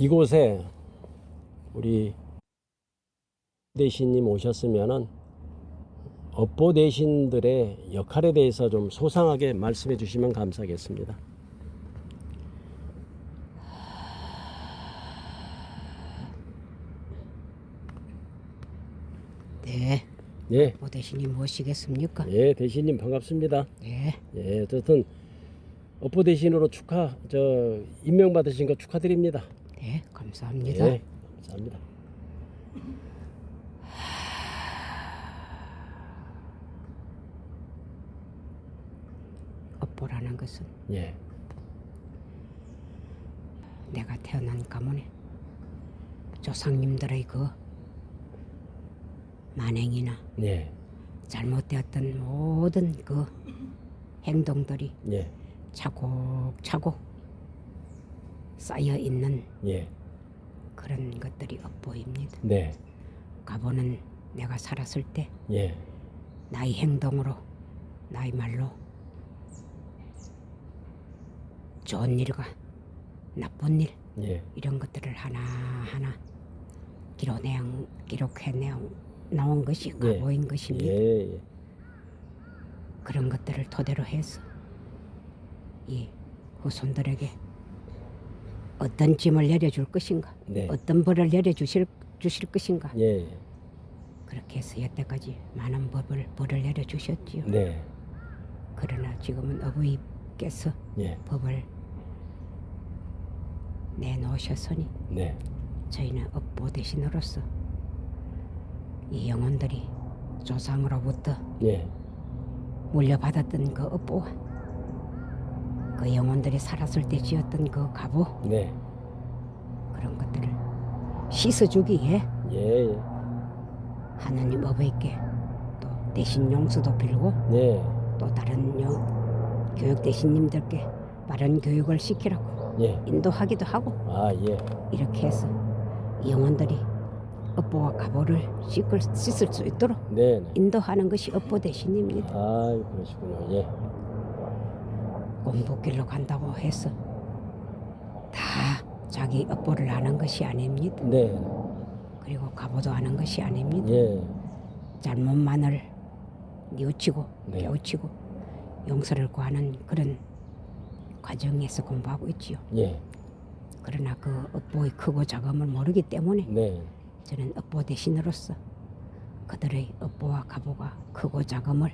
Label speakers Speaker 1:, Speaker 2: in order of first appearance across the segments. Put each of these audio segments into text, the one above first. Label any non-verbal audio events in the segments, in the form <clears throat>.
Speaker 1: 이곳에 우리 대신님 오셨으면은 업보 대신들의 역할에 대해서 좀 소상하게 말씀해 주시면 감사하겠습니다.
Speaker 2: 네,
Speaker 1: 예,
Speaker 2: 뭐 대신이 무엇이겠습니까?
Speaker 1: 예, 대신님 반갑습니다.
Speaker 2: 네,
Speaker 1: 예, 어쨌든 업보 대신으로 축하, 저 임명 받으신 거 축하드립니다.
Speaker 2: 네, 감사합니다.
Speaker 1: 예, 감사합니다.
Speaker 2: 업보라는 것은
Speaker 1: 예,
Speaker 2: 내가 태어난 가문에 조상님들의 그 만행이나
Speaker 1: 예,
Speaker 2: 잘못되었던 모든 그 행동들이
Speaker 1: 예,
Speaker 2: 차곡차곡 쌓여 있는
Speaker 1: 예,
Speaker 2: 그런 것들이 업보입니다.
Speaker 1: 네,
Speaker 2: 가보는 내가 살았을 때
Speaker 1: 예,
Speaker 2: 나의 행동으로 나의 말로 좋은 일과 나쁜 일
Speaker 1: 예,
Speaker 2: 이런 것들을 하나 하나 기록내 기록해 나온 것이
Speaker 1: 예.
Speaker 2: 가보인 것입니다.
Speaker 1: 예, 예,
Speaker 2: 그런 것들을 토대로 해서 이 후손들에게 어떤 짐을 내려줄 것인가,
Speaker 1: 네,
Speaker 2: 어떤 벌을 내려주실 주실 것인가?
Speaker 1: 예, 예,
Speaker 2: 그렇게 해서 여태까지 많은 법을 벌을 내려주셨지요.
Speaker 1: 네,
Speaker 2: 그러나 지금은 어부이께서
Speaker 1: 예,
Speaker 2: 법을 내놓으셨으니
Speaker 1: 네,
Speaker 2: 저희는 업보 대신으로서 이 영혼들이 조상으로부터
Speaker 1: 예,
Speaker 2: 물려받았던 그 업보와 그 영혼들이 살았을 때 지었던 그 가보
Speaker 1: 네,
Speaker 2: 그런 것들을 씻어주기에?
Speaker 1: 예, 예,
Speaker 2: 하나님 어버이께 또 대신 용서도 빌고
Speaker 1: 네,
Speaker 2: 또 다른 영, 교육 대신님들께 바른 교육을 시키라고
Speaker 1: 예,
Speaker 2: 인도하기도 하고
Speaker 1: 아, 예,
Speaker 2: 이렇게 해서 영혼들이 업보와 가보를 씻을, 씻을 수 있도록
Speaker 1: 네, 네,
Speaker 2: 인도하는 것이 업보 대신입니다.
Speaker 1: 아, 그러시군요. 예,
Speaker 2: 공부길로 간다고 해서 다 자기 업보를 아는 것이 아닙니다.
Speaker 1: 네,
Speaker 2: 그리고 가보도 아는 것이 아닙니다.
Speaker 1: 예,
Speaker 2: 잘못만을 뉘우치고
Speaker 1: 네.
Speaker 2: 깨우치고 용서를 구하는 그런 과정에서 공부하고 있지요.
Speaker 1: 예,
Speaker 2: 그러나 그 업보의 크고 작음을 모르기 때문에
Speaker 1: 네,
Speaker 2: 저는 업보 대신으로서 그들의 업보와 가보가 크고 작음을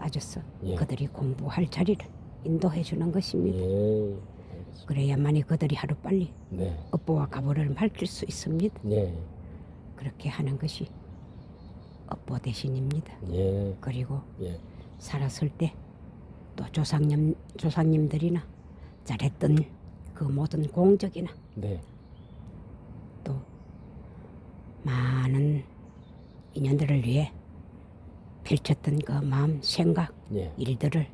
Speaker 2: 따져서
Speaker 1: 예.
Speaker 2: 그들이 공부할 자리를 인도해 주는 것입니다.
Speaker 1: 예.
Speaker 2: 그래야만이 그들이 하루 빨리
Speaker 1: 네,
Speaker 2: 업보와 가보를 밝힐 수 있습니다.
Speaker 1: 예,
Speaker 2: 그렇게 하는 것이 업보 대신입니다.
Speaker 1: 예,
Speaker 2: 그리고
Speaker 1: 예,
Speaker 2: 살았을 때 또 조상님 조상님들이나 잘했던 그 모든 공적이나
Speaker 1: 네,
Speaker 2: 또 많은 인연들을 위해 펼쳤던 그 마음 생각
Speaker 1: 예,
Speaker 2: 일들을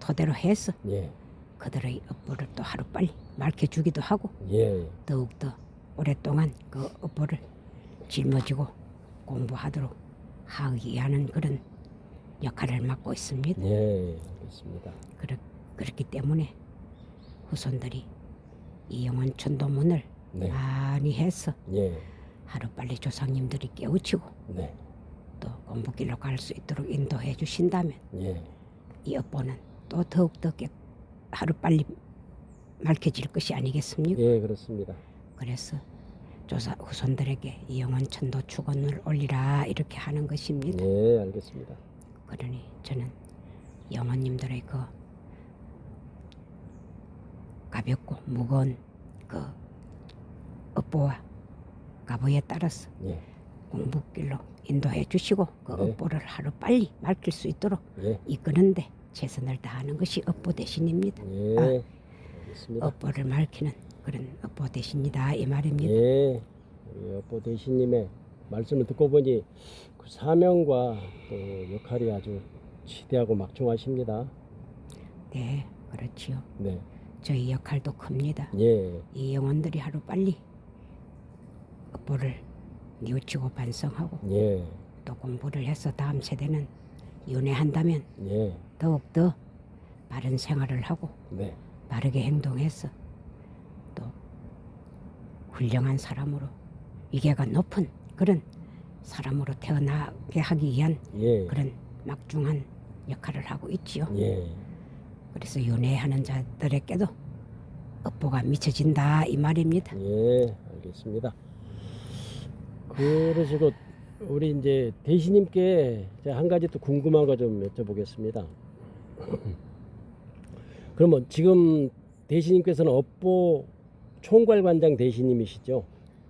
Speaker 2: 토대로 해서
Speaker 1: 예,
Speaker 2: 그들의 업보를 또 하루 빨리 밝혀주기도 하고
Speaker 1: 예,
Speaker 2: 더욱더 오랫동안 그 업보를 짊어지고 공부하도록 하기 하는 그런 역할을 맡고 있습니다.
Speaker 1: 예, 알겠습니다.
Speaker 2: 그렇, 그렇기 때문에 후손들이 이 영원 천도문을
Speaker 1: 네,
Speaker 2: 많이 해서
Speaker 1: 예, 하루빨리
Speaker 2: 조상님들이 깨우치고
Speaker 1: 네,
Speaker 2: 또 공부길로 갈 수 있도록 인도해 주신다면
Speaker 1: 예,
Speaker 2: 이 업보는 또 더욱더 깨, 하루 빨리 밝혀질 것이 아니겠습니까?
Speaker 1: 예, 그렇습니다.
Speaker 2: 그래서 조사 후손들에게 이 영원 천도 축원을 올리라 이렇게 하는 것입니다.
Speaker 1: 예, 알겠습니다.
Speaker 2: 그러니 저는 영원님들의 그 가볍고 무거운 그 업보와 가보에 따라서
Speaker 1: 예,
Speaker 2: 공부길로 인도해 주시고 그
Speaker 1: 네.
Speaker 2: 업보를 하루 빨리 밝힐 수 있도록
Speaker 1: 예,
Speaker 2: 이끄는데 최선을 다하는 것이 업보 대신입니다.
Speaker 1: 예,
Speaker 2: 아.
Speaker 1: 알겠습니다.
Speaker 2: 업보를 밝히는 그런 업보 대신이다 이 말입니다.
Speaker 1: 예, 우리 여보 대신님의 말씀을 듣고 보니 그 사명과 또 역할이 아주 지대하고 막중하십니다.
Speaker 2: 네, 그렇지요.
Speaker 1: 네,
Speaker 2: 저희 역할도 큽니다.
Speaker 1: 예,
Speaker 2: 이 영혼들이 하루 빨리 업보를 뉘우치고 반성하고
Speaker 1: 예,
Speaker 2: 또 공부를 해서 다음 세대는 윤회한다면
Speaker 1: 예,
Speaker 2: 더욱더 바른 생활을 하고
Speaker 1: 네,
Speaker 2: 바르게 행동해서 또 훌륭한 사람으로 위계가 높은 그런 사람으로 태어나게 하기 위한
Speaker 1: 예.
Speaker 2: 그런 막중한 역할을 하고 있지요.
Speaker 1: 예.
Speaker 2: 그래서 윤회하는 자들에게도 업보가 미쳐진다 이 말입니다.
Speaker 1: 예, 알겠습니다. 그러시고 우리 이제 대신님께 한 가지 또 궁금한 거 좀 여쭤보겠습니다. <clears throat> 그러면 지금 대신님께서는 업보 총괄관장 대신님이시죠?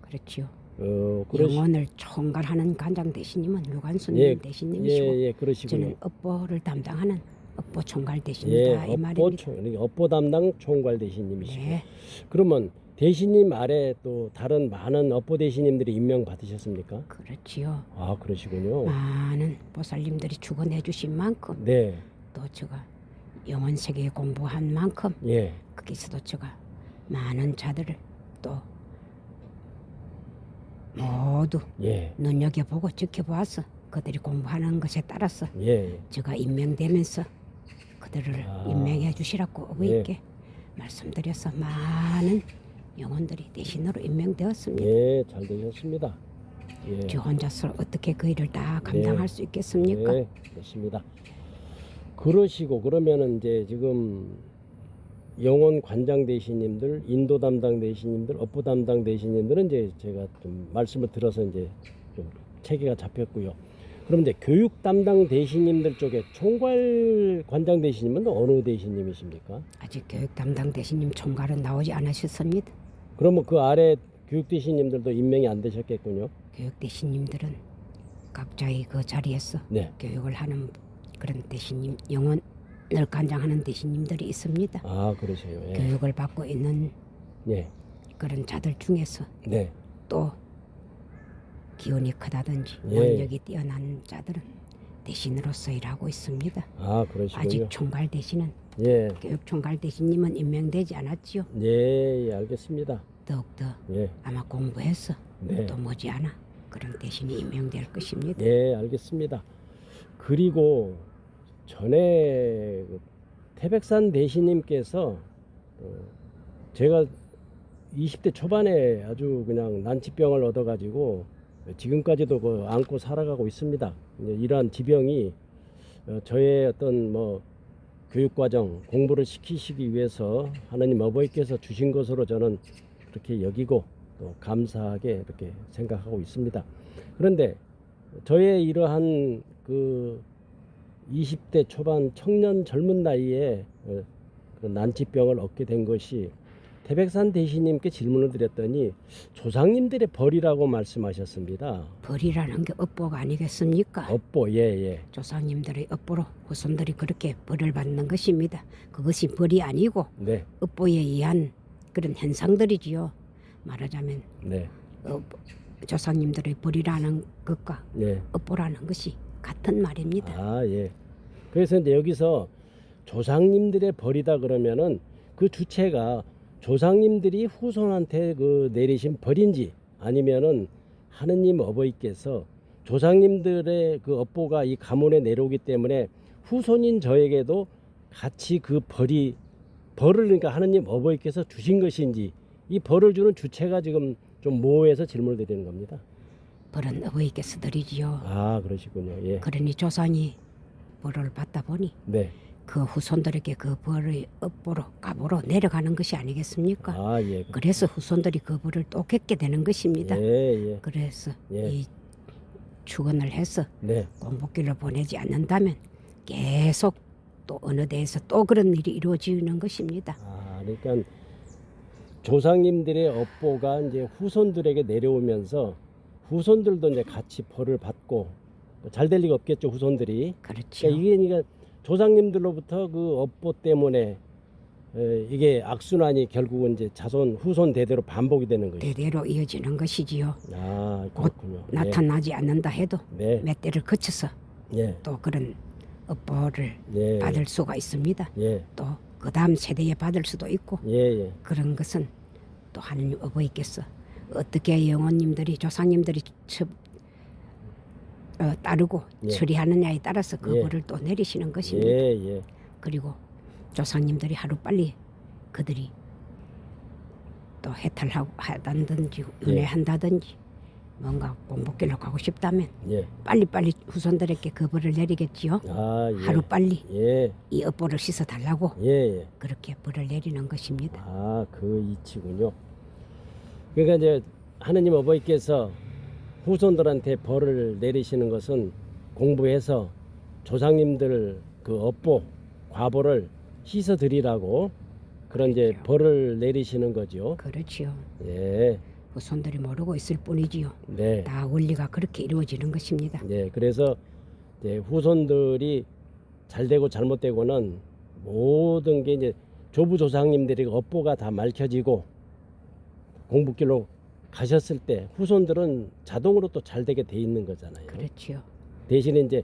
Speaker 2: 그렇지요.
Speaker 1: 어, 그러시,
Speaker 2: 영혼을 총괄하는 관장 대신님은 유관순
Speaker 1: 예,
Speaker 2: 대신님이시고
Speaker 1: 예, 예, 그러시군요.
Speaker 2: 저는 업보를 담당하는 업보 총괄
Speaker 1: 예,
Speaker 2: 대신이다 이
Speaker 1: 업보
Speaker 2: 말입니다.
Speaker 1: 총, 그러니까 업보 담당 총괄 대신님이시고.
Speaker 2: 네,
Speaker 1: 그러면 대신님 아래 또 다른 많은 업보 대신님들이 임명 받으셨습니까?
Speaker 2: 그렇지요.
Speaker 1: 아, 그러시군요.
Speaker 2: 많은 보살님들이 축원해 주신 만큼
Speaker 1: 네,
Speaker 2: 또 제가 영혼 세계 공부한 만큼
Speaker 1: 예,
Speaker 2: 거기서도 제가 많은 자들을 또 모두
Speaker 1: 예,
Speaker 2: 눈여겨보고 지켜보아서 그들이 공부하는 것에 따라서
Speaker 1: 예.
Speaker 2: 제가 임명되면서 그들을
Speaker 1: 아.
Speaker 2: 임명해 주시라고 어머니께 말씀드려서 많은 영혼들이 대신으로 임명되었습니다.
Speaker 1: 예, 잘 되셨습니다. 예.
Speaker 2: 저 혼자서 어떻게 그 일을 다 감당할 수 있겠습니까?
Speaker 1: 네, 그렇습니다. 그러시고 그러면은 이제 지금 영원 관장 대신님들, 인도 담당 대신님들, 업부 담당 대신님들은 이제 제가 좀 말씀을 들어서 이제 좀 체계가 잡혔고요. 그럼 이제 교육 담당 대신님들 쪽에 총괄 관장 대신님은 어느 대신님이십니까?
Speaker 2: 아직 교육 담당 대신님 총괄은 나오지 않으셨습니다.
Speaker 1: 그러면 그 아래 교육 대신님들도 임명이 안 되셨겠군요.
Speaker 2: 교육 대신님들은 각자의 그 자리에서
Speaker 1: 네.
Speaker 2: 교육을 하는 그런 대신님 영혼을 관장하는 대신님들이 있습니다.
Speaker 1: 아, 그러세요. 예.
Speaker 2: 교육을 받고 있는
Speaker 1: 예.
Speaker 2: 그런 자들 중에서
Speaker 1: 네.
Speaker 2: 또 기운이 크다든지
Speaker 1: 예.
Speaker 2: 능력이 뛰어난 자들은 대신으로서 일하고 있습니다.
Speaker 1: 아, 그러시군요.
Speaker 2: 아직 총괄 대신은
Speaker 1: 예.
Speaker 2: 교육 총괄 대신님은 임명되지 않았지요.
Speaker 1: 예, 예, 알겠습니다.
Speaker 2: 더욱더
Speaker 1: 예.
Speaker 2: 아마 공부해서
Speaker 1: 네.
Speaker 2: 또 머지않아 그런 대신이 임명될 것입니다.
Speaker 1: 예, 알겠습니다. 그리고 전에 그 태백산 대신님께서 어, 제가 20대 초반에 아주 그냥 난치병을 얻어가지고 지금까지도 그 안고 살아가고 있습니다. 이러한 지병이 어, 저의 어떤 뭐 교육과정 공부를 시키시기 위해서 하나님 아버지께서 주신 것으로 저는 그렇게 여기고 또 감사하게 이렇게 생각하고 있습니다. 그런데 저의 이러한 그 20대 초반 청년 젊은 나이에 어, 그 난치병을 얻게 된 것이 태백산 대신님께 질문을 드렸더니 조상님들의 벌이라고 말씀하셨습니다.
Speaker 2: 벌이라는 게 업보가 아니겠습니까?
Speaker 1: 업보 예예
Speaker 2: 조상님들의 업보로 후손들이 그렇게 벌을 받는 것입니다. 그것이 벌이 아니고
Speaker 1: 네
Speaker 2: 업보에 의한 그런 현상들이지요. 말하자면
Speaker 1: 네,
Speaker 2: 업, 조상님들의 벌이라는 것과
Speaker 1: 네.
Speaker 2: 업보라는 것이 같은 말입니다.
Speaker 1: 아, 예. 그래서 이제 여기서 조상님들의 벌이다 그러면은 그 주체가 조상님들이 후손한테 그 내리신 벌인지 아니면은 하느님 어버이께서 조상님들의 그 업보가 이 가문에 내려오기 때문에 후손인 저에게도 같이 그 벌이 벌을 그러니까 하느님 어버이께서 주신 것인지 이 벌을 주는 주체가 지금 좀 모호해서 질문을 드리는 겁니다.
Speaker 2: 벌은 어버이께서 드리지요.
Speaker 1: 아, 그러시군요. 예.
Speaker 2: 그러니 조상이 벌을 받다 보니
Speaker 1: 네.
Speaker 2: 그 후손들에게 그 벌의 업보로 값으로 내려가는 것이 아니겠습니까?
Speaker 1: 아, 예.
Speaker 2: 그래서 후손들이 그 벌을 또 겪게 되는 것입니다.
Speaker 1: 예, 예.
Speaker 2: 그래서
Speaker 1: 예.
Speaker 2: 이 축원을 해서
Speaker 1: 네.
Speaker 2: 공복기를 보내지 않는다면 계속 또 어느 데에서 또 그런 일이 이루어지는 것입니다.
Speaker 1: 아, 그러니까 조상님들의 업보가 이제 후손들에게 내려오면서 후손들도 이제 같이 벌을 받고 잘 될 리가 없겠죠, 후손들이.
Speaker 2: 그렇죠.
Speaker 1: 그러니까 이게 그러니까 조상님들로부터 그 업보 때문에 에, 이게 악순환이 결국은 이제 자손 후손 대대로 반복이 되는 거죠.
Speaker 2: 대대로 이어지는 것이지요.
Speaker 1: 아,
Speaker 2: 곧
Speaker 1: 그렇군요.
Speaker 2: 나타나지 않는다 해도
Speaker 1: 네.
Speaker 2: 몇 대를 거쳐서
Speaker 1: 네.
Speaker 2: 또 그런 업보를
Speaker 1: 네.
Speaker 2: 받을 수가 있습니다.
Speaker 1: 예.
Speaker 2: 또 그 다음 세대에 받을 수도 있고
Speaker 1: 예, 예.
Speaker 2: 그런 것은 또 하느님 어버이께서 어떻게 영혼님들이 조상님들이 처, 어, 따르고
Speaker 1: 예.
Speaker 2: 처리하느냐에 따라서 그
Speaker 1: 예.
Speaker 2: 또 내리시는 것입니다.
Speaker 1: 예, 예.
Speaker 2: 그리고 조상님들이 하루 빨리 그들이 또 해탈하고 하다든지
Speaker 1: 예.
Speaker 2: 은혜한다든지 뭔가 공복길로 가고 싶다면
Speaker 1: 예.
Speaker 2: 빨리빨리 후손들에게 그 벌을 내리겠지요.
Speaker 1: 아, 예.
Speaker 2: 하루 빨리
Speaker 1: 예.
Speaker 2: 이 업보를 씻어 달라고
Speaker 1: 예, 예.
Speaker 2: 그렇게 벌을 내리는 것입니다.
Speaker 1: 아, 그 이치군요. 그러니까 이제 하느님 아버지께서 후손들한테 벌을 내리시는 것은 공부해서 조상님들 그 업보, 과보를 씻어 드리라고 그런 이제 벌을 내리시는 거죠.
Speaker 2: 그렇지요.
Speaker 1: 예.
Speaker 2: 후손들이 모르고 있을 뿐이지요.
Speaker 1: 네.
Speaker 2: 다 원리가 그렇게 이루어지는 것입니다.
Speaker 1: 네. 그래서 이제 후손들이 잘 되고 잘못되고는 모든 게 이제 조부 조상님들이 업보가 다 밝혀지고 공부길로 가셨을 때 후손들은 자동으로 또 잘 되게 돼 있는 거잖아요.
Speaker 2: 그렇지요.
Speaker 1: 대신에 이제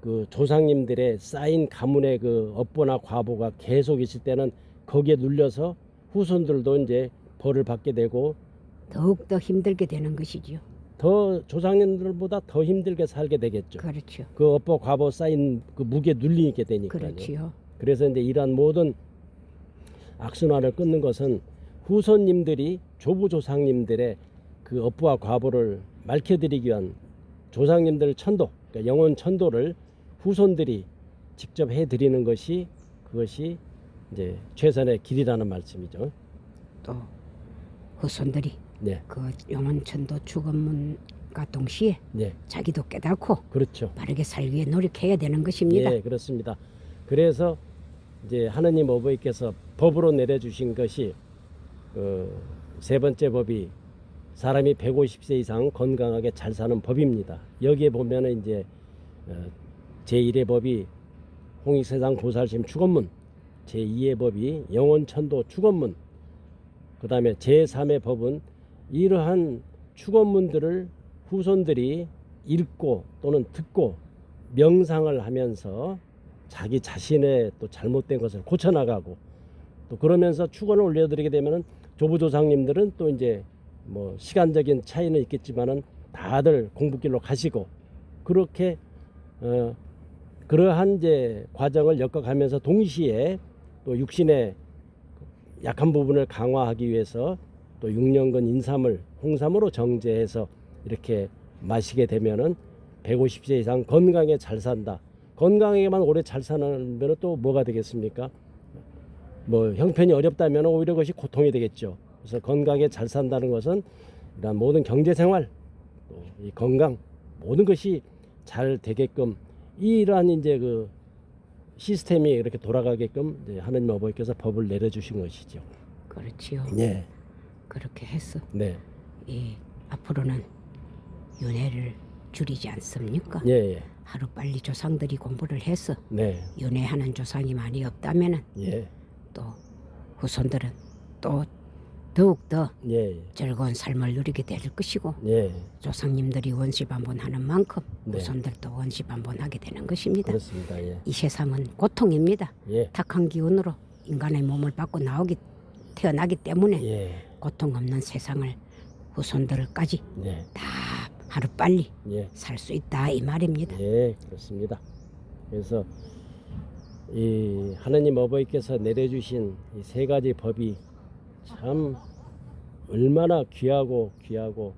Speaker 1: 그 조상님들의 쌓인 가문의 그 업보나 과보가 계속 있을 때는 거기에 눌려서 후손들도 이제 벌을 받게 되고
Speaker 2: 더욱 더 힘들게 되는 것이지요.
Speaker 1: 더 조상님들보다 더 힘들게 살게 되겠죠.
Speaker 2: 그렇지요.
Speaker 1: 그 업보 과보 쌓인 그 무게 눌리게 되니까요.
Speaker 2: 그렇지요.
Speaker 1: 그래서 이제 이러한 모든 악순환을 끊는 것은 후손님들이 조부 조상님들의 그 업보와 과보를 밝혀드리기 위한 조상님들 천도, 그러니까 영혼 천도를 후손들이 직접 해드리는 것이 그것이 이제 최선의 길이라는 말씀이죠.
Speaker 2: 또 후손들이
Speaker 1: 네,
Speaker 2: 그 영원천도 죽음문과 동시에
Speaker 1: 네,
Speaker 2: 자기도 깨닫고
Speaker 1: 그렇죠.
Speaker 2: 바르게 살기 위해 노력해야 되는 것입니다.
Speaker 1: 예, 그렇습니다. 그래서 이제 하느님 어버이께서 법으로 내려주신 것이 그세 번째 법이 사람이 150세 이상 건강하게 잘 사는 법입니다. 여기에 보면은 이제 어, 제1의 법이 홍익세상 보살심 축원문, 제2의 법이 영원천도 축원문, 그 다음에 제3의 법은 이러한 축원문들을 후손들이 읽고 또는 듣고 명상을 하면서 자기 자신의 또 잘못된 것을 고쳐나가고 또 그러면서 축원을 올려드리게 되면은 조부조상님들은 또 이제 뭐 시간적인 차이는 있겠지만은 다들 공부길로 가시고 그렇게 어 그러한 이제 과정을 엮어가면서 동시에 또 육신의 약한 부분을 강화하기 위해서 또 6년근 인삼을 홍삼으로 정제해서 이렇게 마시게 되면은 150세 이상 건강에 잘 산다. 건강하게만 오래 잘 사는 또 뭐가 되겠습니까? 뭐 형편이 어렵다면 오히려 그것이 고통이 되겠죠. 그래서 건강에 잘 산다는 것은 이런 모든 경제 생활, 또이 건강 모든 것이 잘 되게끔 이러한 이제 그 시스템이 이렇게 돌아가게끔 하느님 아버지께서 법을 내려주신 것이죠.
Speaker 2: 그렇지요.
Speaker 1: 네,
Speaker 2: 그렇게 해서
Speaker 1: 네,
Speaker 2: 이 앞으로는 윤회를 줄이지 않습니까?
Speaker 1: 예, 예,
Speaker 2: 하루 빨리 조상들이 공부를 해서
Speaker 1: 네,
Speaker 2: 윤회하는 조상이 많이 없다면은
Speaker 1: 예,
Speaker 2: 또 후손들은 또 더욱 더
Speaker 1: 예,
Speaker 2: 즐거운 삶을 누리게 될 것이고
Speaker 1: 예,
Speaker 2: 조상님들이 원시 반본 하는 만큼
Speaker 1: 네.
Speaker 2: 후손들도 원시 반본하게 되는 것입니다.
Speaker 1: 그렇습니다. 예,
Speaker 2: 이 세상은 고통입니다.
Speaker 1: 예,
Speaker 2: 탁한 기운으로 인간의 몸을 받고 나오기 태어나기 때문에
Speaker 1: 예,
Speaker 2: 고통 없는 세상을 후손들까지
Speaker 1: 네,
Speaker 2: 다 하루 빨리
Speaker 1: 예.
Speaker 2: 살 수 있다 이 말입니다.
Speaker 1: 예, 그렇습니다. 그래서 이 하나님 아버지께서 내려주신 이 세 가지 법이 참 얼마나 귀하고 귀하고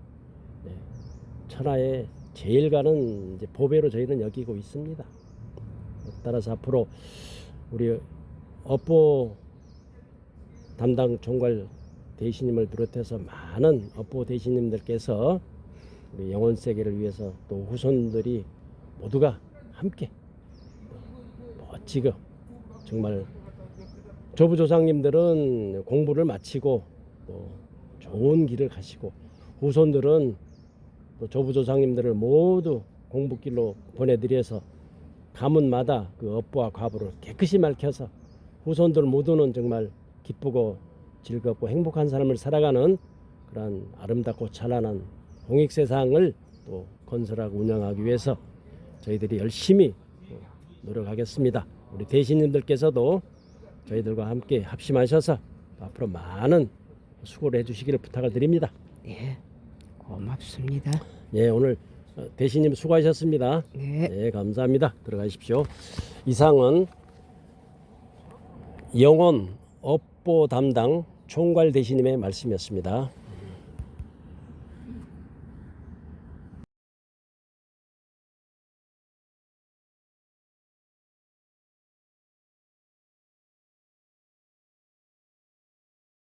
Speaker 1: 네, 천하의 제일 가는 이제 보배로 저희는 여기고 있습니다. 따라서 앞으로 우리 업보 담당 총괄 대신님을 비롯해서 많은 업보 대신님들께서 우리 영혼 세계를 위해서 또 후손들이 모두가 함께 멋지고 정말 조부 조상님들은 공부를 마치고 또 좋은 길을 가시고 후손들은 또 조부 조상님들을 모두 공부길로 보내드려서 가문마다 그 업보와 과부를 깨끗이 밝혀서 후손들 모두는 정말 기쁘고 즐겁고 행복한 삶을 살아가는 그러한 아름답고 찬란한 홍익 세상을 또 건설하고 운영하기 위해서 저희들이 열심히 노력하겠습니다. 우리 대신님들께서도 저희들과 함께 합심하셔서 앞으로 많은 수고를 해주시기를 부탁을 드립니다.
Speaker 2: 네, 고맙습니다.
Speaker 1: 예, 오늘 어, 대신님 수고하셨습니다.
Speaker 2: 네,
Speaker 1: 네, 감사합니다. 들어가십시오. 이상은 영원 업 보 담당 총괄 대신님의 말씀이었습니다.